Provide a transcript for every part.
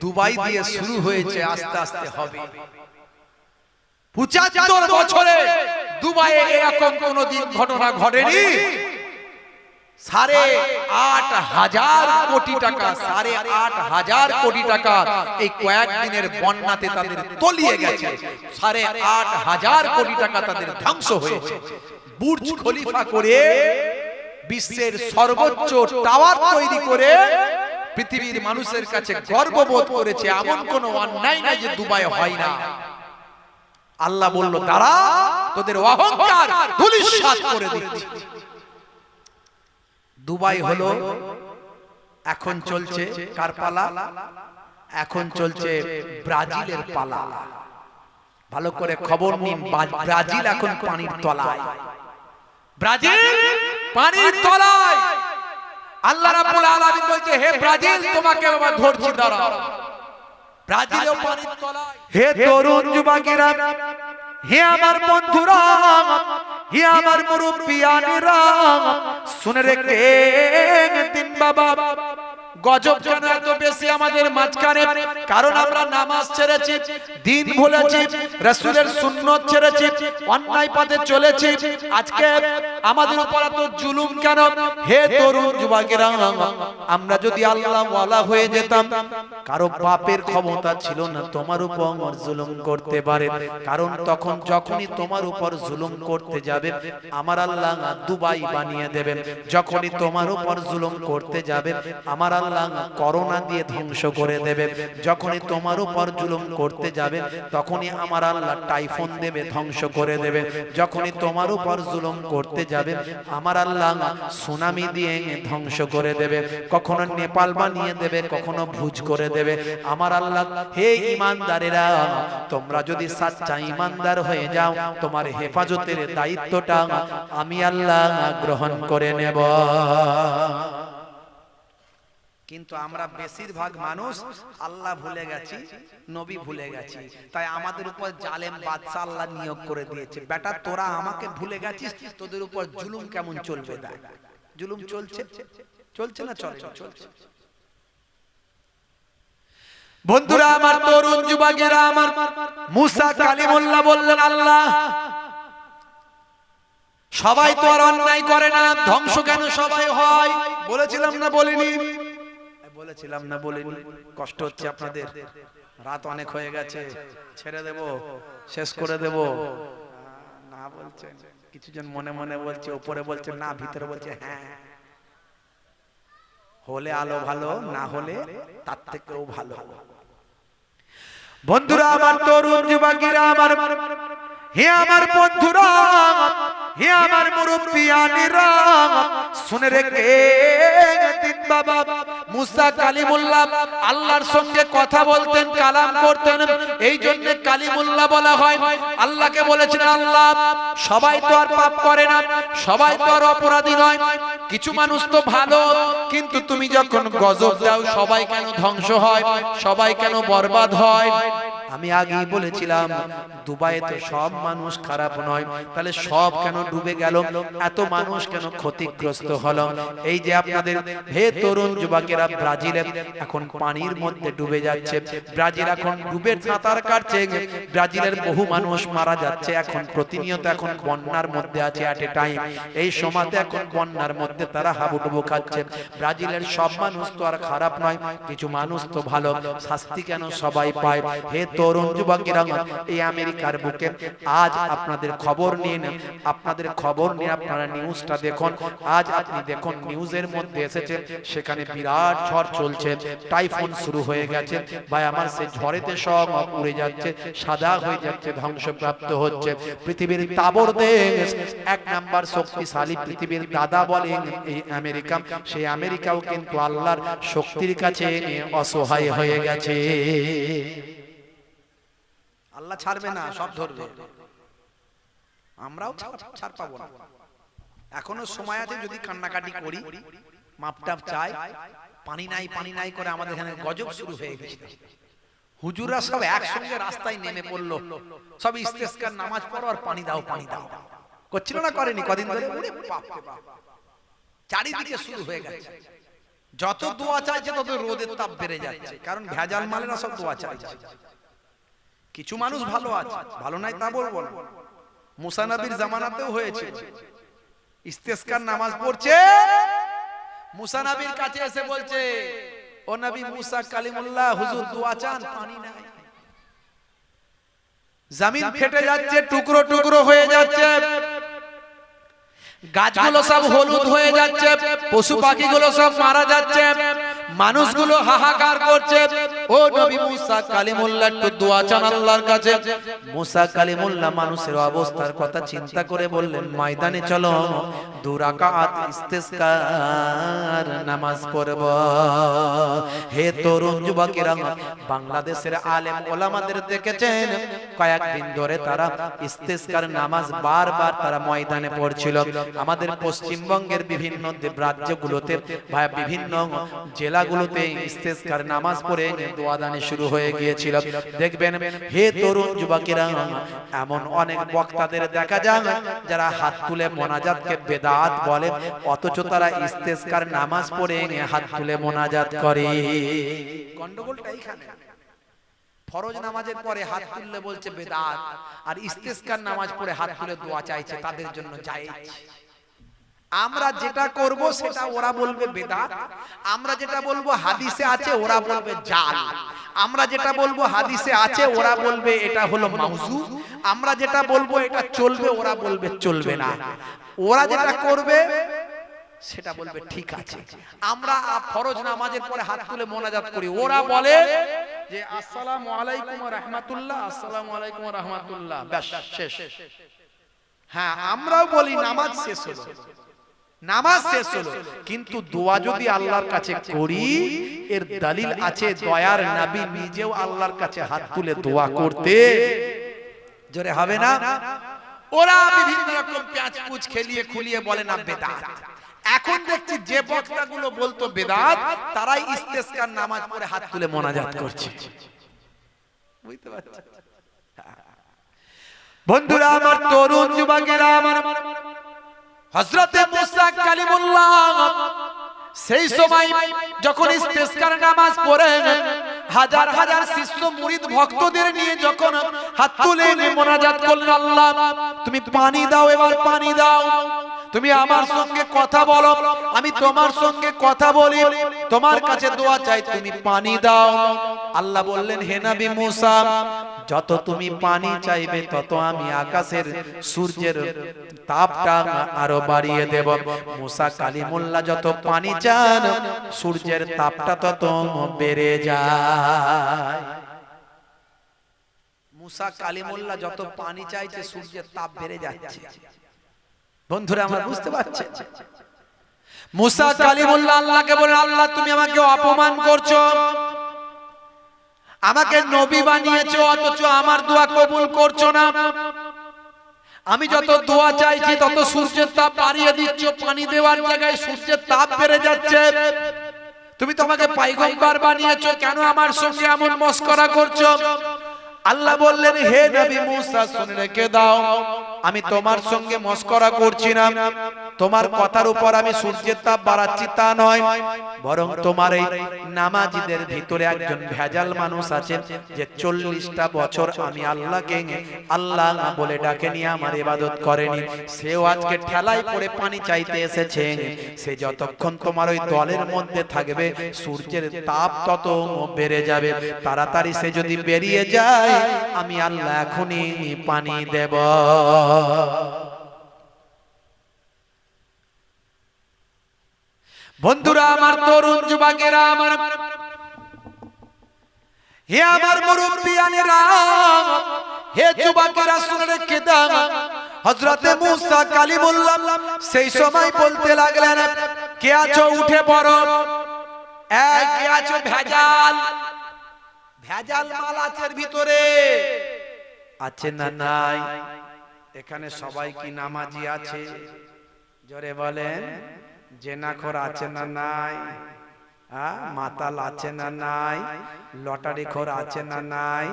Dubai দিয়ে শুরু হয়েছে আস্তে আস্তে হবে। পঁচাত্তর বছরে দুবাইয়ে এরকম কোনোদিন ঘটনা ঘটেনি? সাড়ে আট হাজার কোটি টাকা সাড়ে আট হাজার কোটি টাকা এই কয়েকদিনের বন্যাতে তাদের তলিয়ে গেছে। সাড়ে আট হাজার কোটি টাকা তাদের ধ্বংস হয়েছে। বুর্জ খলিফা করে বিশ্বের সর্বোচ্চ টাওয়ার তৈরি করে পৃথিবীর মানুষের কাছে গর্ববোধ করেছে এমন কোনো অন্যায় নাই যে দুবাই হয় না। আল্লাহ বলল তারা তোদের অহংকার ধুলিস্বাৎ করে দিচ্ছে। দুবাই হলো এখন চলছে কার পালা এখন চলছে ব্রাজিলের পালা। ভালো করে খবর নিন ব্রাজিল এখন পানির তলায়। ব্রাজিল পানির তলায়। আল্লাহ রাব্বুল আলামিন বলছে হে ব্রাজিল তোমাকে বাবা ধরছি দাঁড়াও। ব্রাজিল পানির তলায় হে তরুণ যুবকেরা হে আমার বন্ধুরা হে আমার মুরব্বিয়ানেরা শুনে রেখে দিন বাবা। গজব কেন এত বেশি আমাদের মাঝখানে? কারণ আমরা নামাজ ছেড়েছি দিন ভুলেছি রাসূলের সুন্নত ছেড়েছি অন্যায় পথে চলেছি। আজকে আমাদের উপর এত জুলুম কেন? হে তরুণ যুবকেরা আমরা যদি আল্লাহ ওয়ালা হয়ে যেতাম কারও বাপের ক্ষমতা ছিল না তোমার উপর জুলুম করতে পারে। কারণ তখন যখনই তোমার উপর জুলুম করতে যাবে আমার আল্লাহ দুবাই বানিয়ে দেবেন। যখনই তোমার উপর জুলুম করতে যাবে আমার আল্লাহ করোনা দিয়ে ধ্বংস করে দেবে। যখনই তোমার উপর জুলুম করতে যাবে, তখনই আমার আল্লাহ টাইফুন দেবে, ধ্বংস করে দেবে। যখনই তোমার উপর জুলুম করতে যাবে, আমার আল্লাহ সুনামি দিয়ে ধ্বংস করে দেবে। কখনো নেপাল বানিয়ে দেবে, কখনো ভুজ করে দেবে। আমার আল্লাহ, হে ইমানদারেরা, তোমরা যদি সাচ্চা ইমানদার হয়ে যাও, তোমার হেফাজতের দায়িত্বটা আমি আল্লাহ গ্রহণ করে নেব। কিন্তু আমরা বেশিরভাগ মানুষ আল্লাহ ভুলে গেছি, নবী ভুলে গেছি। তাই আমাদের উপর জালেম বাদশা আল্লাহ নিয়োগ করে দিয়েছে। বেটা, তোরা আমাকে ভুলে গেছিস, তোদের উপর জুলুম কেমন চলবে? দেখ, জুলুম চলছে চলছে না চলে চলছে বন্ধুরা, আমার তরুণ যুবকেরা, আমার মুসা কালিমুল্লাহ বললেন, আল্লাহ, সবাই তো আর অন্যায় করে না, ধ্বংস কেন সবাই হয়? বলেছিলাম না বলিনি? বলেছিলাম না বলিনি। কষ্ট হচ্ছে আপনাদের। রাত অনেক হয়ে গেছে। ছেড়ে দেব, শেষ করে দেব। না বলছেন কিছুজন মনে মনে বলছে উপরে বলছে, না, ভিতরে বলছে হ্যাঁ। হলে আলো ভালো, না হলে তার থেকেও ভালো। বন্ধুরা, আমার তরুণ যুবকেরা, আমার হে আমার বন্ধুরা, হে আমার মুরব্বিয়ানেরা শুনে রেখে আল্লাহর সঙ্গে কথা বলতেন, কালাম করতেন। এই বলা হয়, আল্লাহকে বলেছেন, আল্লাহ, সবাই তো আর পাপ করে না, সবাই তো আর অপরাধী কিছু মানুষ তো ভালো, কিন্তু তুমি যখন গজব দাও, সবাই কেন ধ্বংস হয়? সবাই কেন বরবাদ হয়? আমি আগেই বলেছিলাম, দুবাইয়ে তো সব মানুষ খারাপ নয়। তাহলে সব কেন ডুবে গেল? এত মানুষ কেন ক্ষতিগ্রস্ত হলো? এই যে আপনাদের হে তরুণ যুবকেরা, ব্রাজিলে এখন পানির মধ্যে ডুবে যাচ্ছে। ব্রাজিল এখন ডুবে সাঁতার কাটছে। ব্রাজিলের বহু মানুষ মারা যাচ্ছে। এখন প্রতিনিয়ত এখন বন্যার মধ্যে আছে অ্যাট এ টাইম এই সময়তে এখন বন্যার মধ্যে তারা হাবুডুবু খাচ্ছে। ব্রাজিলের সব মানুষ তো আর খারাপ নয়, কিছু মানুষ তো ভালো। শাস্তি কেন সবাই পায়? হে তরুণ যুবকেরা এই আমেরিকার বুকে আজ আপনাদের খবর নেন আপনাদের খবর নিয়ে আপনারা নিউজটা দেখুন আজ আপনি দেখুন নিউজের মধ্যে এসেছে সেখানে বিরাট ঝড় চলছে টাইফুন শুরু হয়ে গেছে ভাই আমার সেই ঝড়েতে সব উড়ে যাচ্ছে সাদা হয়ে যাচ্ছে ধ্বংসপ্রাপ্ত হচ্ছে পৃথিবীর তাবর দেশ এক নাম্বার শক্তিশালী পৃথিবীর দাদা বলেন এই আমেরিকা সেই আমেরিকাও কিন্তু আল্লাহর শক্তির কাছে অসহায় হয়ে গেছে। আল্লাহ ছাড়বে না সব ধরবে। আমরাও ছাড়- পাবো না। এখনও সময় আছে যদি কান্নাকাটি করি মাপটাপ চাই পানি নাই পানি নাই করে আমাদের এখানে গজব শুরু হয়ে গেছে। হুজুরা সব একসঙ্গে রাস্তায় নেমে পড়ল। সব ইস্তেস্কার নামাজ পড়ো আর পানি দাও পানি দাও। করছিল না করেনি কদিন ধরে? চারিদিকে শুরু হয়ে গেছে। যত দোয়া চাইছে তত রোদের তাপ বেড়ে যাচ্ছে। কারণ ভেজাল মালেরা সব দোয়া চাইছে। কিছু মানুষ ভালো আছে ভালো নাই তা বলব না। মুসানবীর জামানাতেও হয়েছে। ইস্তেস্কার নামাজ পড়ছে। মুসানবীর কাছে এসে বলছে ও নবী মুসা কালিমুল্লাহ হুজুর দোয়া চান পানি নাই। জমিন ফেটে যাচ্ছে টুকরো টুকরো হয়ে যাচ্ছে। গাছগুলো সব হলুদ হয়ে যাচ্ছে পশু পাখিগুলো সব মারা যাচ্ছে। মানুষগুলো হাহাকার করছে। ও নবী মুসা কালিমুল্লাহ, একটু দোয়া চান আল্লাহর কাছে। মুসা কালিমুল্লাহ মানুষের অবস্থার কথা চিন্তা করে বললেন, ময়দানে চলো, দু রাকাত ইস্তেসকার নামাজ পড়ব। হে তরুণ যুবকেরা, বাংলাদেশের আলেম ওলামাদের দেখেছেন, কয়েকদিন ধরে তারা ইস্তেসকার নামাজ বারবার তারা ময়দানে পড়ছিল। আমাদের পশ্চিমবঙ্গের বিভিন্ন রাজ্যগুলোতে বিভিন্ন জেলাগুলোতে ইস্তেসকার নামাজ পড়ে দোয়াদানি শুরু হয়ে গিয়েছিল। দেখবেন হে তরুণ যুবকেরা এমন অনেক বক্তাদের দেখা যায় যারা হাত তুলে মোনাজাতকে বেদাত বলে অথচ তারা ইস্তেসকার নামাজ পড়ে হাত তুলে মোনাজাত করে। গন্ডগোলটা এইখানে। ফরজ নামাজের পরে হাত তুললে বলছে বেদাত আর ইস্তেসকার নামাজ পড়ে হাত তুলে দোয়া চাইছে তাদের জন্য জায়েজ আমরা যেটা করব সেটা ওরা বলবে বেদাত, আমরা যেটা বলব হাদিসে আছে, ওরা বলবে জাল। আমরা যেটা বলব হাদিসে আছে, ওরা বলবে এটা হলো মাউজু আমরা যেটা বলব এটা চলবে, ওরা বলবে চলবে না। ওরা যেটা করবে, সেটা বলবে ঠিক আছে। আমরা ফরজ নামাজের পরে হাত তুলে মোনাজাত করি। ওরা বলে যে, আসসালামু আলাইকুম রাহমাতুল্লাহ, আসসালামু আলাইকুম রাহমাতুল্লাহ। ব্যাস, শেষ। হ্যাঁ আমরাও বলি, নামাজ শেষ হলো। নামাজ শেষ হলো। কিন্তু দোয়া যদি আল্লাহর কাছে করি, এর দলিল আছে দয়ার নবী নিজেও আল্লাহর কাছে হাত তুলে দোয়া করতে। জোরে হবে না? ওরা বিভিন্ন রকম পেঁয়াজ পুচ খেলিয়ে খুলিয়ে বলে, না, বেদাত। এখন দেখছি যে বক্তাগুলো বলতো বেদাত, তারাই ইস্তেসকার নামাজ পড়ে হাত তুলে মোনাজাত করছে। বুঝতে পারছ বন্ধুরা, আমার তরুণ যুবকেরা, আমার হজরতে মুসা কালিমুল্লাহ, সেই সময় যখন ইস্তেসকার নামাজ পড়ে হাজার হাজার শিষ্য মুরিদ ভক্তদের নিয়ে যখন হাত তুলে মোনাজাত করলেন, আল্লাহ, তুমি পানি দাও, এবার পানি দাও। তুমি আমার সঙ্গে কথা বলো। আমি তোমার সঙ্গে কথা বলি। তোমার কাছে দোয়া চাই তুমি পানি দাও। আল্লাহ বললেন হে নবী মুসা যত তুমি পানি চাইবে তত আমি আকাশের সূর্যের তাপটা আরও বাড়িয়ে দেব। মুসা কালিমুল্লাহ যত পানি চান সূর্যের তাপটা তত বেড়ে যায়। মুসা কালিমুল্লাহ যত পানি চাইছে সূর্যের তাপ বেড়ে যাচ্ছে। বন্ধুরা আমরা বুঝতে পারছি। মুসা কালিমুল্লাহ আল্লাহকে বলেন আল্লাহ তুমি আমাকে অপমান করছ। আমাকে নবী বানিয়েছো অথচ আমার দোয়া কবুল করছ না। আমি যত দোয়া চাইছি তত সূর্যের তাপ বাড়িয়ে দিচ্ছ পানি দেওয়ার জায়গায় সূর্যের তাপ বেড়ে যাচ্ছে। তুমি তোমাকে পাইগম্বার বানিয়েছো কেন আমার সঙ্গে এমন মস্করা করছ? আল্লাহ বললেন হে নবী মুসা শুনে রেখে দাও। আমি তোমার সঙ্গে মস্করা করছি না। তোমার কথার উপর আমি সূর্যের তাপ বাড়াচ্ছি তা নয়। বরং তোমার এই নামাজিদের ভিতরে একজন ভেজাল মানুষ আছেন যে চল্লিশটা বছর আমি আল্লাহকে আল্লাহ বলে ডাকে নিয়ে আমার ইবাদত করেনি। সেও আজকে ঠেলায় পড়ে পানি চাইতে এসেছে। সে যতক্ষণ তোমার ওই দলের মধ্যে থাকবে সূর্যের তাপ তত বেড়ে যাবে। তাড়াতাড়ি সে যদি বেরিয়ে যায় আমি আল্লাহ এখনই পানি দেব। বন্ধুরা, আমার তরুণ যুবকেরা, আমার হে আমার মুরব্বিয়ানেরা, হে যুবকেরা, শুনে রেখে দাও। হযরতে মুসা কালিমুল্লাহ সেই সময় বলতে লাগলেন, কে আছো? উঠে পড়ো। এক কে আছো? ভেজাল। ভেজাল মাল আছে ভিতরে। আছে না নাই? এখানে সবাই কি নামাজি আছে? জোরে বলেন। জেনাখর আছে না নাই? হ্যাঁ মাতাল আছে না নাই? লটারি খর আছে না নাই?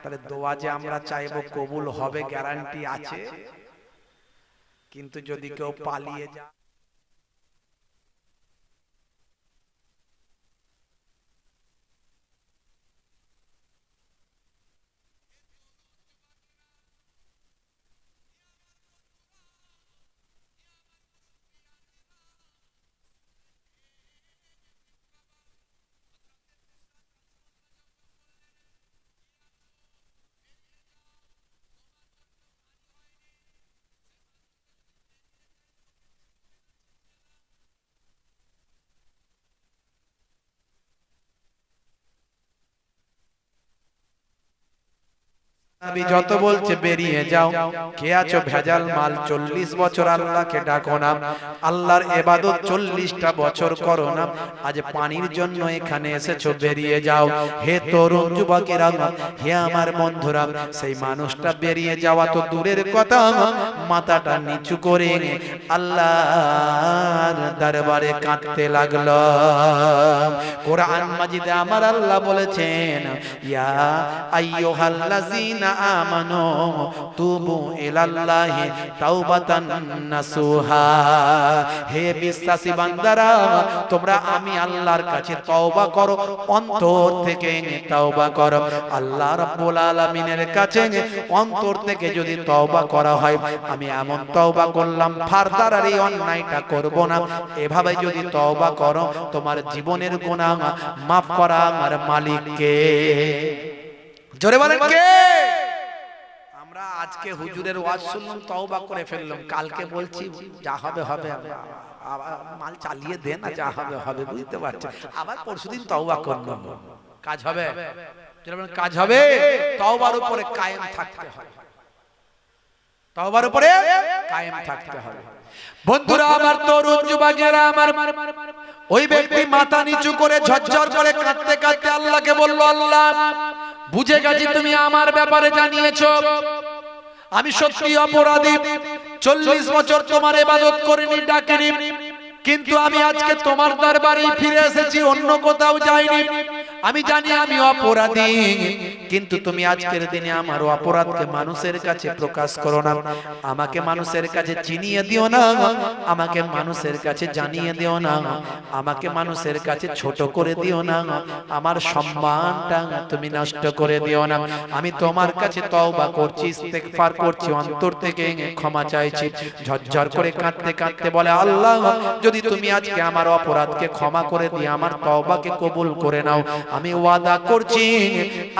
তাহলে দোয়া যে আমরা চাইব কবুল হবে গ্যারান্টি আছে? কিন্তু যদি কেউ পালিয়ে যায় নবী যত বলছে বেরিয়ে যাও। কে আছো ভেজাল মাল? চল্লিশ বছর আল্লাহকে ডাকো না। আল্লাহর এবাদত চল্লিশটা বছর করো না। আজ পানির জন্য এখানে এসেছ, বেরিয়ে যাও। হে হে আমার সেই মানুষটা বেরিয়ে যাওয়া তো দূরের কথা। মাথাটা নিচু করে দরবারে কাঁদতে লাগল। কোরআন মাজিদে আমার আল্লাহ বলেছেন, ইয়া আমানু, তুবু ইলাল্লাহি তাওবাতান নাসুহা। হে বিশ্বাসী বান্দারা, তোমরা আমি আল্লাহর কাছে তওবা করো, অন্তর থেকে তওবা করো। আল্লাহ রাব্বুল আলামিনের কাছে অন্তর থেকে যদি তওবা করা হয়, আমি এমন তওবা করলাম, ফারদার আর এই অন্যায়টা করব না। এভাবে যদি তওবা করো, তোমার জীবনের গুনাহ মাফ করা আমার মালিককে। জোরে বলেন কে? আজকে হুজুরের ওয়াজ শুনলাম, তওবা করে ফেললাম। কালকে বলছি, যা হবে হবে। মাল চালিয়ে দে না, যা হবে হবে, বুঝতে পারছেন আবার পরশুদিন তওবা করলাম কাজ হবে? কাজ হবে। তওবার উপরে কায়েম থাকতে হবে। তওবার উপরে কায়েম থাকতে হবে। বন্ধুরা, আমার তরুণ যুবকেরা আমার ওই ব্যক্তি মাথা নিচু করে ঝরঝর করে কাঁদতে কাঁদতে আল্লাহকে বলল, আল্লাহ, বুঝে গেছি তুমি আমার ব্যাপারে জানিয়েছো। আমি সত্যি অপরাধী। চল্লিশ বছর তোমার এবাদত করিনি ডাকিনি। কিন্তু আমি আজকে তোমার দরবারে ফিরে এসেছি অন্য কোথাও যাইনি। আমি জানি আমি অপরাধী। কিন্তু তুমি আজকের দিনে আমার অপরাধকে মানুষের কাছে প্রকাশ করো না। আমাকে মানুষের কাছে চিনিয়ে দিও না। আমাকে মানুষের কাছে জানিয়ে দিও না। আমাকে মানুষের কাছে ছোট করে দিও না। আমার সম্মানটা তুমি নষ্ট করে দিও না। আমি তোমার কাছে তওবা করছি ইস্তেগফার করছি অন্তর থেকে ক্ষমা চাইছি। ঝরঝর করে কাঁদতে কাঁদতে বলে আল্লাহ যদি তুমি আজকে আমার অপরাধকে ক্ষমা করে দিয়ে আমার তওবাকে কবুল করে নাও। আমি ওয়াদা করছি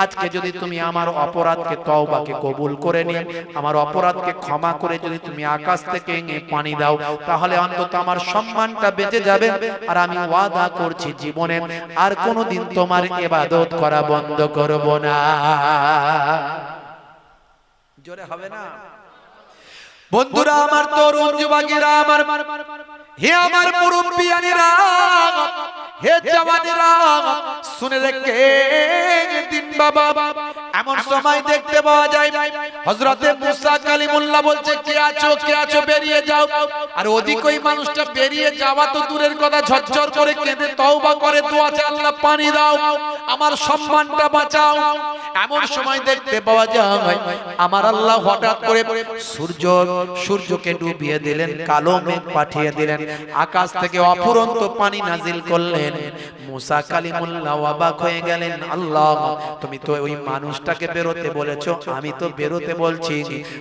আজকে যদি তুমি আমার অপরাধকে তওবাকে কবুল করে নিয়ে আমার অপরাধকে ক্ষমা করে যদি তুমি আকাশ থেকে পানি দাও তাহলে অন্তত আমার সম্মানটা বেঁচে যাবে। আর আমি ওয়াদা করছি জীবনে আর কোনোদিন তোমার ইবাদত করা বন্ধ করব না। জোরে হবে না? বন্ধুরা আমার তরুণ যুবকেরা আমার হে আমার মুরব্বিয়ানেরা, হে জওয়ানেরা, শুনে রেখে দিন বাবা। এমন সময় দেখতে পাওয়া যায়, হযরতে মুসা কালিমুল্লাহ বলছে, কে আছো কে আছো, বেরিয়ে যাও। আর ওদিক ওই মানুষটা বেরিয়ে যাওয়া তো দূরের কথা, ঝরঝর করে কেঁদে তওবা করে, দোয়া চায় আল্লাহ, পানি দাও, আমার সম্মানটা বাঁচাও। এমন সময় দেখতে পাওয়া যায়, আমার আল্লাহ হঠাৎ করে সূর্য, সূর্যকে ডুবিয়ে দিলেন, কালো মেঘ পাঠিয়ে দিলেন। আকাশ থেকে অফুরন্ত পানি নাজিল করলেন। মুসা কালিমুল্লাহ অবাক হয়ে গেলেন, আল্লাহ, তুমি তো ওই মানুষটাকে বেরোতে বলেছ, আমি তো বেরোতে বলছি,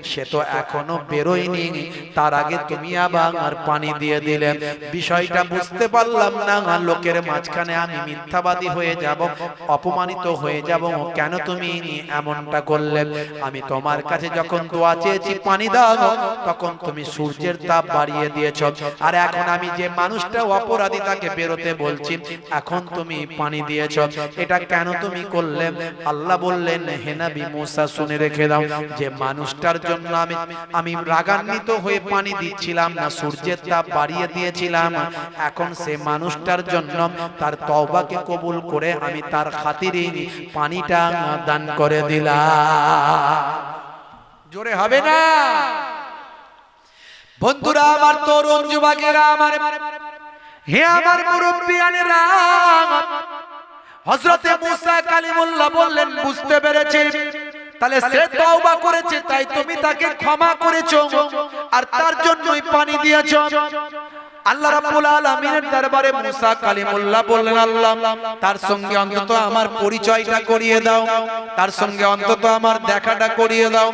সে তো এখনও বেরোয়নি, তার আগে তুমি আবার পানি দিয়ে দিলে। বিষয়টা বুঝতে পারলাম না, লোকের মাঝখানে আমি মিথ্যাবাদী হয়ে যাব, অপমানিত হয়ে যাব, কেন তুমি এমনটা করলে? আমি তোমার কাছে যখন দোয়া চেয়েছি, পানি দাও, তখন তুমি সূর্যের তাপ বাড়িয়ে দিয়েছ। আর এখন আমি যে মানুষটা, অপরাধী, তাকে বেরোতে বলছি, এখন তুমি পানি দিয়েছ এটা কেন তুমি করলে? আল্লাহ বললেন হেনাবি মুসা শুনে রেখে দাও যে মানুষটার জন্য আমি আমি রাগান্বিত হয়ে পানি দিচ্ছিলাম না সূর্যের তাপ বাড়িয়ে দিয়েছিলাম। এখন সে মানুষটার জন্য তার তওবাকে কবুল করে আমি তার খাতিরে পানিটা দান করে দিলাম। জোরে হবে না? বন্ধুরা আমার তরুণ যুবকেরা আমার হে আমার মুরব্বিয়ানেরা হযরতে মুসা কালিমুল্লাহ বললেন, বুঝতে পেরেছি। তাহলে সে তওবা করেছে, তাই তুমি তাকে ক্ষমা করেছ আর তার জন্যই পানি দিয়েছ। আল্লাহ রাব্বুল আলামিনের দরবারে মুসা কালিমুল্লাহ বললেন, আল্লাহ, তার সঙ্গে অন্তত আমার পরিচয়টা করিয়ে দাও, তার সঙ্গে অন্তত আমার দেখাটা করিয়ে দাও।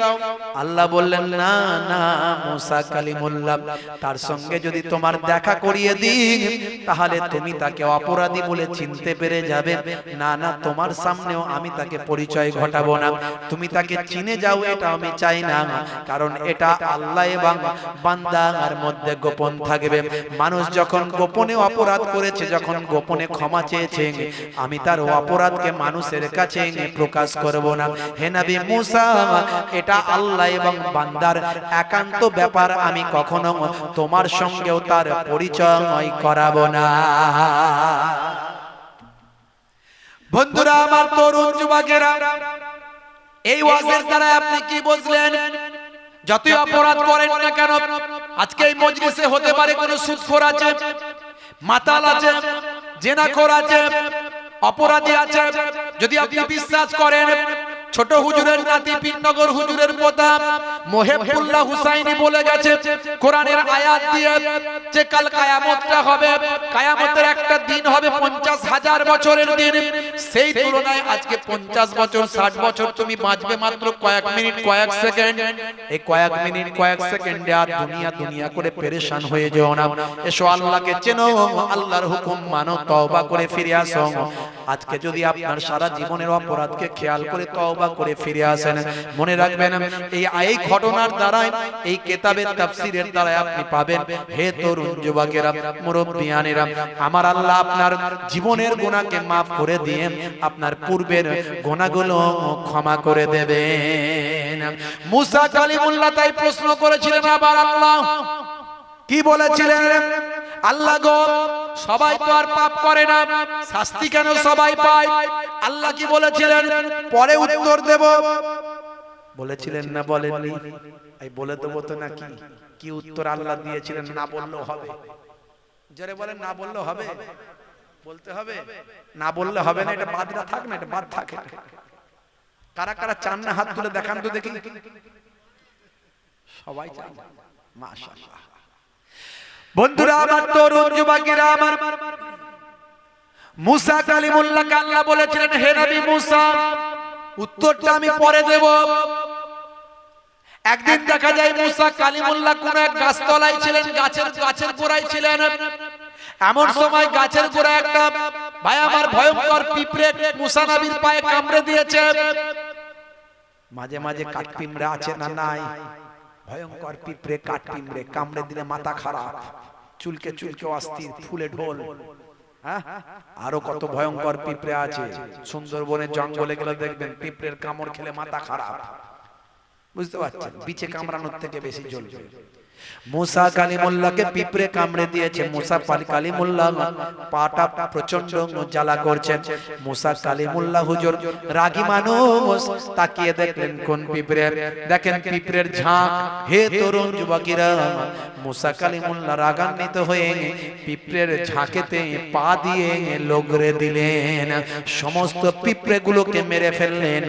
আল্লাহ বললেন, না না, মুসা কালিমুল্লাহ, তার সঙ্গে যদি তোমার দেখা করিয়ে দিই তাহলে তুমি তাকে অপরাধী বলে চিনতে পেরে যাবে। না না, তোমার সামনেও আমি তাকে পরিচয় ঘটাবো না। তুমি তাকে চিনে যাও, এটা আমি চাই না, কারণ এটা আল্লাহ এবং বান্দার মধ্যে গোপন থাকবে। মানুষ যখন গোপনে অপরাধ করেছে যখন গোপনে ক্ষমা চেয়েছে আমি তার অপরাধকে মানুষের কাছে প্রকাশ করব না। হে নবী মুসা এটা আল্লাহ এবং বান্দার একান্ত ব্যাপার আমি কখনো তোমার সঙ্গেও তার পরিচয় করাবো না। বন্ধুরা আমার তরুণ যুবকেরা এই ওয়াজের দ্বারা আপনি কি বুঝলেন? যতই অপরাধ করেন না কেন আজকে এই মজলিসে হতে পারে কোন সুদখোর আছে মাতাল আছে জেনাখোর আছে অপরাধী আছে যদি আপনি বিশ্বাস করেন ছোট হুজুরের নাতি পিননগর হুজুরের পোতা মোহেবুল্লাহ হুসাইনি বলে গেছে, কোরআনের আয়াত দিয়ে যে কাল কায়ামতটা হবে, কায়ামতের একটা দিন হবে পঞ্চাশ হাজার বছরের দিন। সেই তুলনায় আজকে পঞ্চাশ বছর, ষাট বছর তুমি বাঁচবে মাত্র কয়েক মিনিট, কয়েক সেকেন্ড। এই কয়েক মিনিট, কয়েক সেকেন্ডে আর দুনিয়া দুনিয়া করে পেরেশান হয়ে যেও না। এসো আল্লাহকে চেনো, আল্লাহর হুকুম মানো, তওবা করে ফিরে আসো। আজকে যদি আপনার সারা জীবনের অপরাধকে খেয়াল করে তওবা করে ফিরে আসেন। মনে রাখবেন, এই এই ঘটনার দ্বারাই এই কেতাবের তাফসীরের দ্বারাই আপনি পাবেন। হে তরুণ যুবকেরা, মুরব্বিয়ানেরা, আমার আল্লাহ আপনার জীবনের গুনাহকে maaf করে দিয়ে আপনার পূর্বের গুনাহগুলো ক্ষমা করে দেবেন। মুসা কালিমুল্লাহ তাই প্রশ্ন করেছিলেন আবার আল্লাহ। কি বলেছিলেন? আল্লাহ গো সবাই তো আর পাপ করে না। শাস্তি কেন সবাই পায়? আল্লাহ কি বলেছিলেন? পরে উত্তর দেব। বলেছিলেন, না, বলেননি। এই বলে দেবো তো নাকি কি? উত্তর আল্লাহ দিয়েছিলেন? না বললেও হবে। জোরে বলেন, না বললেও হবে। বলতে হবে? না বললে হবে না, এটা বাদরা থাক না, এটা বাদ থাকে। কারা কারা চান না হাত তুলে দেখান তো দেখি। সবাই চান মাশাআল্লাহ। বন্ধুরা, আমার তরুণ যুবকেরা, আমার মুসা কালিমুল্লাহকে আল্লাহ বলেছিলেন, হে নবী মুসা, উত্তরটা আমি পরে দেব। একদিন দেখা যায় মুসা কালিমুল্লাহ কোন এক গাছতলায় ছিলেন, গাছের গাছের গোড়ায় ছিলেন। এমন সময় গাছের গোড়ায় একটা, ভাই, আমার ভয়ঙ্কর পিঁপড়ে মুসা নবীর পায়ে কামড়ে দিয়েছে। মাঝে মাঝে কাঠ পিঁপড়ে আছে না নাই? ভয়ঙ্কর পিঁপড়ে কাঠ পিঁপড়ে কামড়ে দিলে মাথা খারাপ, চুলকে চুলকে অস্থির, ফুলে ঢোল। হ্যাঁ? আরও কত ভয়ঙ্কর পিঁপড়ে আছে। সুন্দরবনের জঙ্গলে গেলে দেখবেন পিঁপড়ের কামড় খেলে মাথা খারাপ। বুঝতে পারছেন? বিচে কামড়ানোর থেকে বেশি জ্বলবে। মুসা কালিমুল্লাহকে পিঁপড়ে কামড়ে দিয়েছে মুসা পাল কালিমুল্লাহ পাটা প্রচণ্ড জ্বালা করছেন। মুসা কালিমুল্লাহ হুজুর রাগী মানুষ তাকিয়ে দেখলেন কোন পিঁপড়ে দেখেন পিঁপড়ের ঝাঁক। হে তরুণ যুবকেরা মুসা কালিমুল্লাহ রাগান্বিত হয়ে পিঁপড়ের ঝাঁকেতে পা দিয়ে লগরে দিলেন। সমস্ত পিঁপড়েগুলোকে মেরে ফেললেন।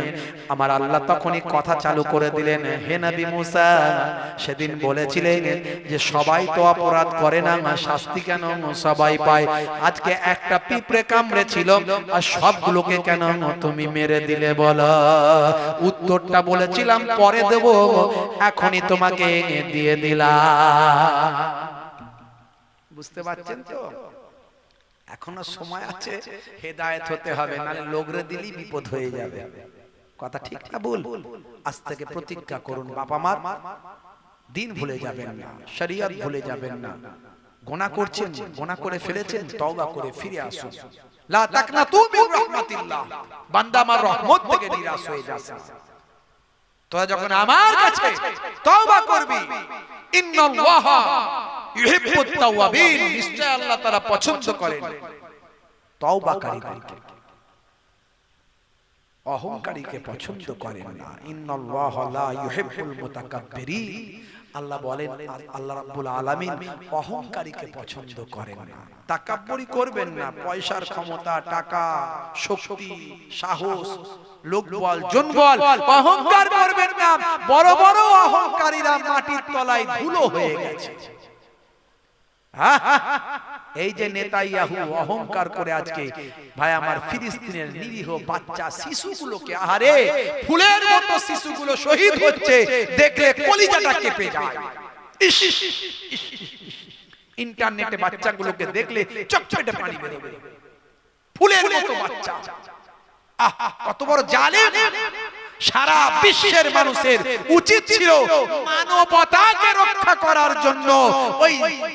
আমার আল্লাহ তখনই কথা চালু করে দিলেন। হে নবী মুসা সেদিন বলেছিলেন যে সবাই তো অপরাধ করে না না শাস্তি কেন সবাই পায়? আজকে একটা পিঁপড়ে কামড়ে ছিল আর সবগুলোকে কেন তুমি মেরে দিলে বলো? উত্তরটা বলেছিলাম, পরে দেব, এখনই তোমাকে দিয়ে দিলাম। বুঝতে পারছেন তো? এখনও সময় আছে, হেদায়েত হতে হবে, নালে লোগরে দিলেই বিপদ হয়ে যাবে। কথা ঠিক না বল আজ থেকে প্রতিজ্ঞা করুন বাবা মার দিন ভুলে যাবেন না শরিয়ত ভুলে যাবেন না। গোনা করছেন গোনা করে ফেলেছেন তওবা করে ফিরে আসুন। লা তাকনাতু মির রাহমাতিল্লাহ। বান্দা আমার রহমত থেকে নিরাশ হয়ে যাচ্ছে। তোরা যখন আমার কাছে তওবা করবি ইন্নাল্লাহ ইউহিব্বুত তাওয়াবিন নিশ্চয় আল্লাহ তাআলা পছন্দ করেন। তওবাকারীদেরকে। অহংকারীকে পছন্দ করেন না। ইন্নাল্লাহ লা ইউহিব্বুল মুতাকাব্বিরিন। আল্লাহ বলেন আল্লাহ রাব্বুল আলামিন অহংকারীকে পছন্দ করেন না। তাকাব্বুরি করবেন না, পয়সার ক্ষমতা, টাকা, শক্তি, সাহস, লোকবল, জনবল, অহংকার করবেন না। বড় বড় অহংকারীরা মাটির তলায় ধুলো হয়ে গেছে। এই যে নেতাইয়াহু অহংকার করে আজকে, ভাই, আমার ফিলিস্তিনের নিরীহ বাচ্চা শিশুগুলোকে, আহারে, ফুলের মতো শিশুগুলো শহীদ হচ্ছে, দেখলে কলিজাটা কেঁপে যায়। ইন্টারনেটে বাচ্চাগুলোকে দেখলে চকচকে পানি বেরোবে। ফুলের মতো বাচ্চা। আহ, কত বড় জালেম। সারা বিশ্বের মানুষের উচিত ছিল মানবতাকে রক্ষা করার জন্য ওই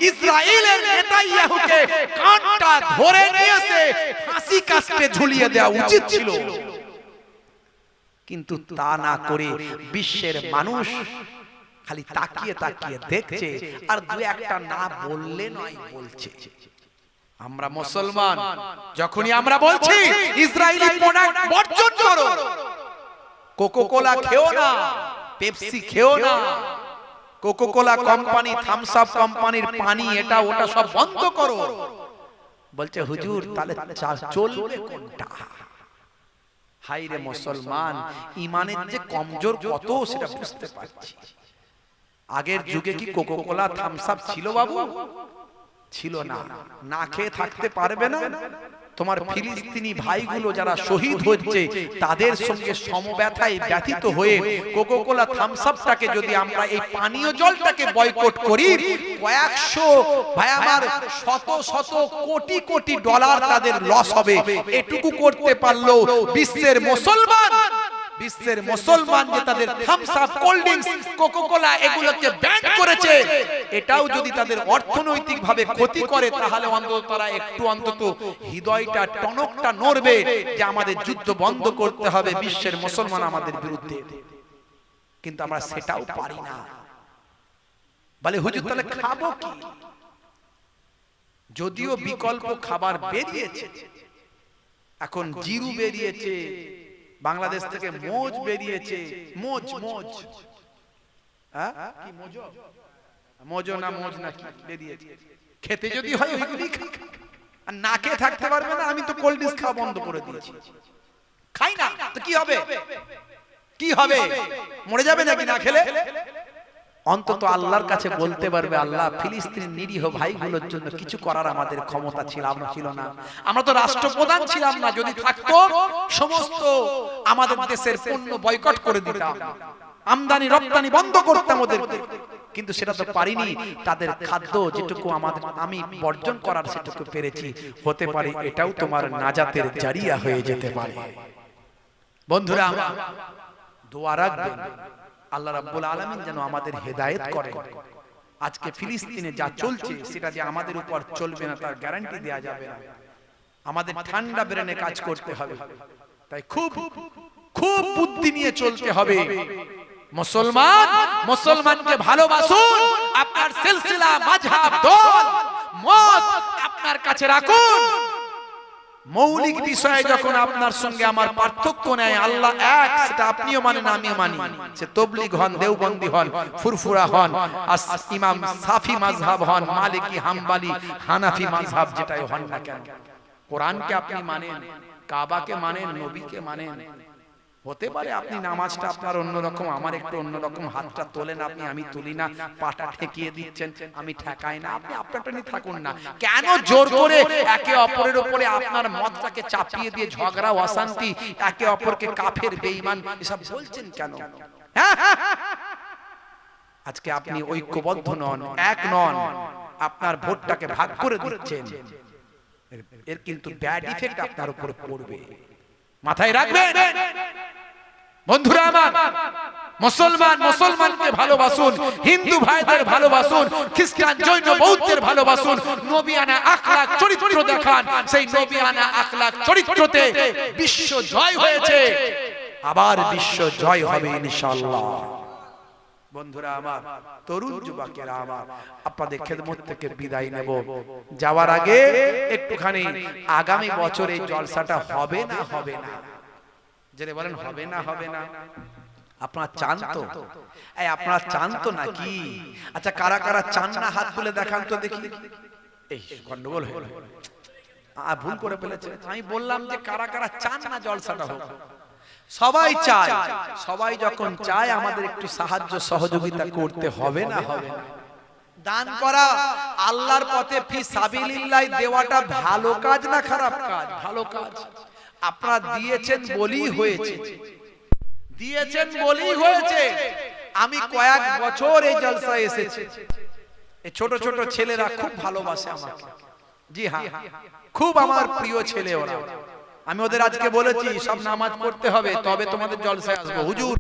ইসরায়েলের নেতাইয়াহুকে কানটা ধরে নিয়ে এসে ফাঁসি কাস্টে ঝুলিয়ে দেওয়া উচিত ছিল। কিন্তু তা না করে বিশ্বের মানুষ খালি তাকিয়ে তাকিয়ে দেখছে আর দু একটা না বললে নয় বলছে। আমরা মুসলমান, যখনই আমরা বলছি, ইসরায়েলি প্রোডাক্ট বর্জন করো। কোকো কোলা খেও না পেপসি খেও না। Coca Cola company Thums Up কোম্পানির পানি এটা ওটা সব বন্ধ করো। বলছে হুজুর তাহলে চলবে কোনটা? হাইরে মুসলমান ইমানের যে কমজোর কত সেটা বুঝতে পারছি। আগের যুগে কি কোকো কোলা থামস আপ ছিল বাবু? ছিল না। না। খেয়ে থাকতে পারবে না? তোমার ফিলিস্তিনি ভাইগুলো যারা শহীদ হচ্ছে তাদের সঙ্গে সমব্যথায় ব্যথিত হয়ে কোকোকোলা থামসাপটাকে যদি আমরা এই পানীয় জলটাকে বয়কট করি কয়েকশো ভাই আমার শত শত কোটি কোটি ডলার তাদের লস হবে। এটুকু করতে পারল বিশ্বের মুসলমান। বিশ্বের মুসলমান যে তাদের Thums Up cold drinks Coca Cola এগুলোকে ব্যান করেছে এটাও যদি তাদের অর্থনৈতিক ভাবে ক্ষতি করে তাহলে অন্তত তারা একটু অন্তত হৃদয়টা টনকটা নড়বে যে আমাদের যুদ্ধ বন্ধ করতে হবে বিশ্বের মুসলমান আমাদের বিরুদ্ধে। কিন্তু আমরা সেটাও পারি না। বলে হুজুর তাহলে খাব কি? যদিও বিকল্প খাবার বেরিয়েছে। এখন জিরু বেরিয়েছে। বাংলাদেশ থেকে মোজ বেরিয়েছে মোজ মোজ হ্যাঁ? কি মোজো? মোজো না মোজ না কি বেরিয়েছে। খেতে যদি হয় ওইগুলি আর না খেয়ে থাকতে পারবে না আমি তো কোল্ড ড্রিঙ্কস খাওয়া বন্ধ করে দিয়েছি। খাই না তো কি হবে? কি হবে? মরে যাবে নাকি না খেলে? অন্তত আল্লাহর কাছে বলতে পারবে আল্লাহ ফিলিস্তিন নিরীহ ভাইগুলোর জন্য কিছু করার আমাদের ক্ষমতা ছিল আমরা ছিল না। আমরা তো রাষ্ট্রপ্রধান ছিলাম না যদি থাকতো সমস্ত আমাদের দেশের পণ্য বয়কট করে দিতাম। আমদানি রপ্তানি বন্ধ করতাম ওদেরকে। কিন্তু সেটা তো পারিনি। তাদের খাদ্য যেটুকু আমাদের আমি বর্জন করার সেটুকু পেরেছি। হতে পারে এটাও তোমার নাজাতের জারিয়া হয়ে যেতে পারে। বন্ধুরা আমার দোয়া রাখবেন আল্লাহ রাব্বুল আলামিন যেন আমাদের হেদায়েত করেন। আজকে ফিলিস্তিনে যা চলছে, সেটা যে আমাদের উপর চলবে না, তার গ্যারান্টি দেয়া যাবে না। আমাদের ঠান্ডা ব্রেনে কাজ করতে হবে। তাই খুব খুব বুদ্ধি নিয়ে চলতে হবে। মুসলমান, মুসলমানকে ভালোবাসুন, আপনার সিলসিলা মাযহাব দল, মত আপনার কাছে রাখুন। মৌলিক বিষয়ে যখন আপনার সঙ্গে আমার পার্থক্য নেয় আল্লাহ এক সেটা আপনিও মানেন আমিও মানি। সে তবলিগ হন দেওবন্দি হন ফুরফুরা হন আর ইমাম সাফি মাঝহাব হন মালিকি হাম্বালি হানাফি মাঝহাব যেটাই হন না কেন। কোরআনকে আপনি মানেন কাবাকে মানেন নবীকে মানেন। হতে পারে আপনি নামাজটা আপনার অন্যরকম আমার একটু অন্যরকম হাতটা তোলেন আপনি আমি তুলি না পাটা ঠেকিয়ে দিচ্ছেন আমি ঠেকাই না আপনি আপনারটা নিয়ে থাকুন না। কেন জোর করে একে অপরের উপরে আপনার মতটাকে চাপিয়ে দিয়ে ঝগড়া অশান্তি একে অপরকে কাফের বেঈমান এসব বলছেন কেন? আজকে আপনি ঐক্যবদ্ধ নন এক নন আপনার ভোটটাকে ভাগ করে দিচ্ছেন। এর- এর কিন্তু ব্যাড ইফেক্ট আপনার উপরে পড়বে। মাথায় রাখবেন? বন্ধুরা আমার, মুসলমান মুসলমানকে ভালোবাসুন, হিন্দু ভাইদের ভালোবাসুন, খ্রিস্টান জৈন বৌদ্ধের ভালোবাসুন, নবিয়ানা আখলাক চরিত্র দেখান। সেই নবিয়ানা আখলাক চরিত্রতে বিশ্ব জয় হয়েছে। আবার বিশ্ব জয় হবে ইনশাআল্লাহ। বন্ধুরা আমার তরুণ যুবকেরা আমার আপনাদের খেদমত থেকে বিদায় নেব। যাওয়ার আগে একটুখানি আগামী বছর এই জলসাটা হবে না হবে না। জেনে বলেন হবে না হবে না আপনারা চান তো? এই আপনারা চান তো নাকি? আচ্ছা কারা কারা চান না হাত তুলে দেখান তো দেখি। এই গন্ডগোল হয়ে। আ, ভুল করে ফেলেছে আমি বললাম যে কারা কারা চান না জলসাটা হোক। সবাই চায়। সবাই যখন চায় আমাদের একটু সাহায্য সহযোগিতা করতে হবে না হবে না। দান করা আল্লাহর পথে ফি সাবিলিল্লাহ দেওয়াটা ভালো কাজ না খারাপ কাজ? ভালো কাজ। আপনারা দিয়েছেন বলেই হয়েছে। দিয়েছেন বলেই হয়েছে। আমি কয়েক বছর এই জলসায় এসেছি। এই ছোট ছোট ছেলেরা খুব ভালোবাসে আমাকে। জি হ্যাঁ। খুব আমার প্রিয় ছেলে ওরা। আমি ওদের আজকে বলেছি সব নামাজ পড়তে হবে তবে তোমাদের জলসায় আসব। হুজুর